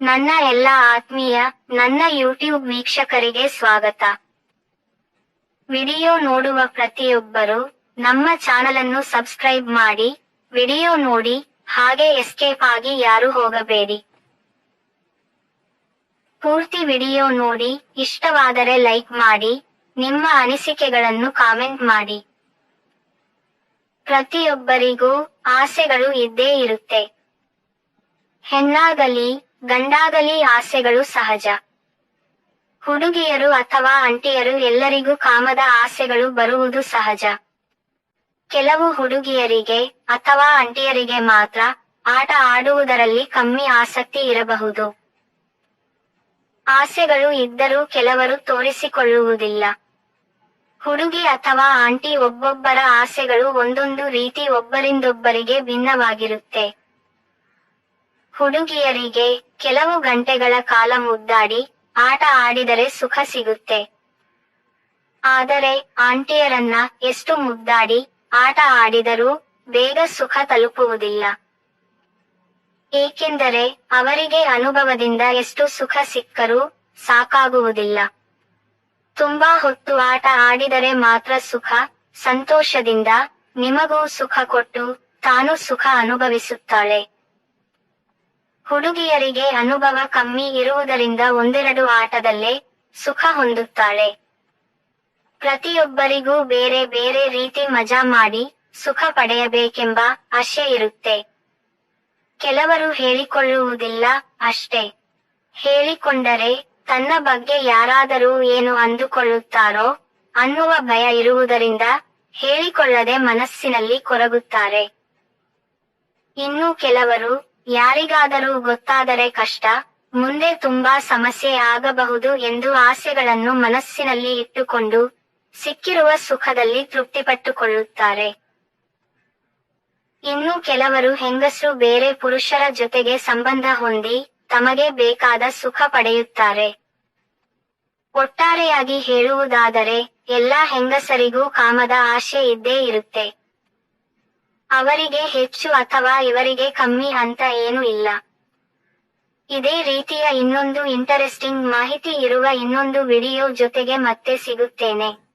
ನನ್ನ ಎಲ್ಲ ಆತ್ಮೀಯ, ನನ್ನ ಯೂಟ್ಯೂಬ್ ವೀಕ್ಷಕರಿಗೆ ಸ್ವಾಗತ. ವಿಡಿಯೋ ನೋಡುವ ಪ್ರತಿಯೊಬ್ಬರು ನಮ್ಮ ಚಾನಲ್ ಅನ್ನು ಸಬ್ಸ್ಕ್ರೈಬ್ ಮಾಡಿ, ವಿಡಿಯೋ ನೋಡಿ, ಹಾಗೆ ಎಸ್ಕೇಪ್ ಆಗಿ ಯಾರು ಹೋಗಬೇಡಿ. ಪೂರ್ತಿ ವಿಡಿಯೋ ನೋಡಿ, ಇಷ್ಟವಾದರೆ ಲೈಕ್ ಮಾಡಿ, ನಿಮ್ಮ ಅನಿಸಿಕೆಗಳನ್ನು ಕಾಮೆಂಟ್ ಮಾಡಿ. ಪ್ರತಿಯೊಬ್ಬರಿಗೂ ಆಸೆಗಳು ಇದ್ದೇ ಇರುತ್ತೆ. ಹೆಣ್ಣಾಗಲಿ ಗಂಡಾಗಲಿ ಆಸೆಗಳು ಸಹಜ. ಹುಡುಗಿಯರು ಅಥವಾ ಅಂಟಿಯರು ಎಲ್ಲರಿಗೂ ಕಾಮದ ಆಸೆಗಳು ಬರುವುದು ಸಹಜ. ಕೆಲವು ಹುಡುಗಿಯರಿಗೆ ಅಥವಾ ಅಂಟಿಯರಿಗೆ ಮಾತ್ರ ಆಟ ಆಡುವುದರಲ್ಲಿ ಕಮ್ಮಿ ಆಸಕ್ತಿ ಇರಬಹುದು. ಆಸೆಗಳು ಇದ್ದರೂ ಕೆಲವರು ತೋರಿಸಿಕೊಳ್ಳುವುದಿಲ್ಲ. ಹುಡುಗಿ ಅಥವಾ ಆಂಟಿ ಒಬ್ಬೊಬ್ಬರ ಆಸೆಗಳು ಒಂದೊಂದು ರೀತಿ ಒಬ್ಬರಿಂದೊಬ್ಬರಿಗೆ ಭಿನ್ನವಾಗಿರುತ್ತೆ. ಹುಡುಗಿಯರಿಗೆ ಕೆಲವು ಗಂಟೆಗಳ ಕಾಲ ಮುದ್ದಾಡಿ ಆಟ ಆಡಿದರೆ ಸುಖ ಸಿಗುತ್ತೆ. ಆದರೆ ಆಂಟಿಯರನ್ನ ಎಷ್ಟು ಮುದ್ದಾಡಿ ಆಟ ಆಡಿದರೂ ಬೇಗ ಸುಖ ತಲುಪುವುದಿಲ್ಲ. ಏಕೆಂದರೆ ಅವರಿಗೆ ಅನುಭವದಿಂದ ಎಷ್ಟು ಸುಖ ಸಿಕ್ಕರೂ ಸಾಕಾಗುವುದಿಲ್ಲ. ತುಂಬಾ ಹೊತ್ತು ಆಟ ಆಡಿದರೆ ಮಾತ್ರ ಸುಖ, ಸಂತೋಷದಿಂದ ನಿಮಗೂ ಸುಖ ಕೊಟ್ಟು ತಾನು ಸುಖ ಅನುಭವಿಸುತ್ತಾಳೆ. ಹುಡುಗಿಯರಿಗೆ ಅನುಭವ ಕಮ್ಮಿ ಇರುವುದರಿಂದ ಒಂದೆರಡು ಆಟದಲ್ಲೇ ಸುಖ ಹೊಂದುತ್ತಾಳೆ. ಪ್ರತಿಯೊಬ್ಬರಿಗೂ ಬೇರೆ ಬೇರೆ ರೀತಿ ಮಜಾ ಮಾಡಿ ಸುಖ ಪಡೆಯಬೇಕೆಂಬ ಆಶೆ ಇರುತ್ತೆ. ಕೆಲವರು ಹೇಳಿಕೊಳ್ಳುವುದಿಲ್ಲ ಅಷ್ಟೇ. ಹೇಳಿಕೊಂಡರೆ ತನ್ನ ಬಗ್ಗೆ ಯಾರಾದರೂ ಏನು ಅಂದುಕೊಳ್ಳುತ್ತಾರೋ ಅನ್ನುವ ಭಯ ಇರುವುದರಿಂದ ಹೇಳಿಕೊಳ್ಳದೆ ಮನಸ್ಸಿನಲ್ಲಿ ಕೊರಗುತ್ತಾರೆ. ಇನ್ನು ಕೆಲವರು ಯಾರಿಗಾದರೂ ಗೊತ್ತಾದರೆ ಕಷ್ಟ, ಮುಂದೆ ತುಂಬಾ ಸಮಸ್ಯೆ ಆಗಬಹುದು ಎಂದು ಆಸೆಗಳನ್ನು ಮನಸ್ಸಿನಲ್ಲಿ ಇಟ್ಟುಕೊಂಡು ಸಿಕ್ಕಿರುವ ಸುಖದಲ್ಲಿ ತೃಪ್ತಿಪಟ್ಟುಕೊಳ್ಳುತ್ತಾರೆ. ಇನ್ನು ಕೆಲವರು ಹೆಂಗಸರು ಬೇರೆ ಪುರುಷರ ಜೊತೆಗೆ ಸಂಬಂಧ ಹೊಂದಿ ತಮಗೆ ಬೇಕಾದ ಸುಖ ಪಡೆಯುತ್ತಾರೆ. ಒಟ್ಟಾರೆಯಾಗಿ ಹೇಳುವುದಾದರೆ, ಎಲ್ಲಾ ಹೆಂಗಸರಿಗೂ ಕಾಮದ ಆಶೆ ಇದ್ದೇ ಇರುತ್ತೆ. ಅವರಿಗೆ ಹೆಚ್ಚು ಅಥವಾ ಇವರಿಗೆ ಕಮ್ಮಿ ಅಂತ ಏನು ಇಲ್ಲ. ಇದೇ ರೀತಿಯ ಇನ್ನೊಂದು ಇಂಟರೆಸ್ಟಿಂಗ್ ಮಾಹಿತಿ ಇರುವ ಇನ್ನೊಂದು ವಿಡಿಯೋ ಜೊತೆಗೆ ಮತ್ತೆ ಸಿಗುತ್ತೇನೆ.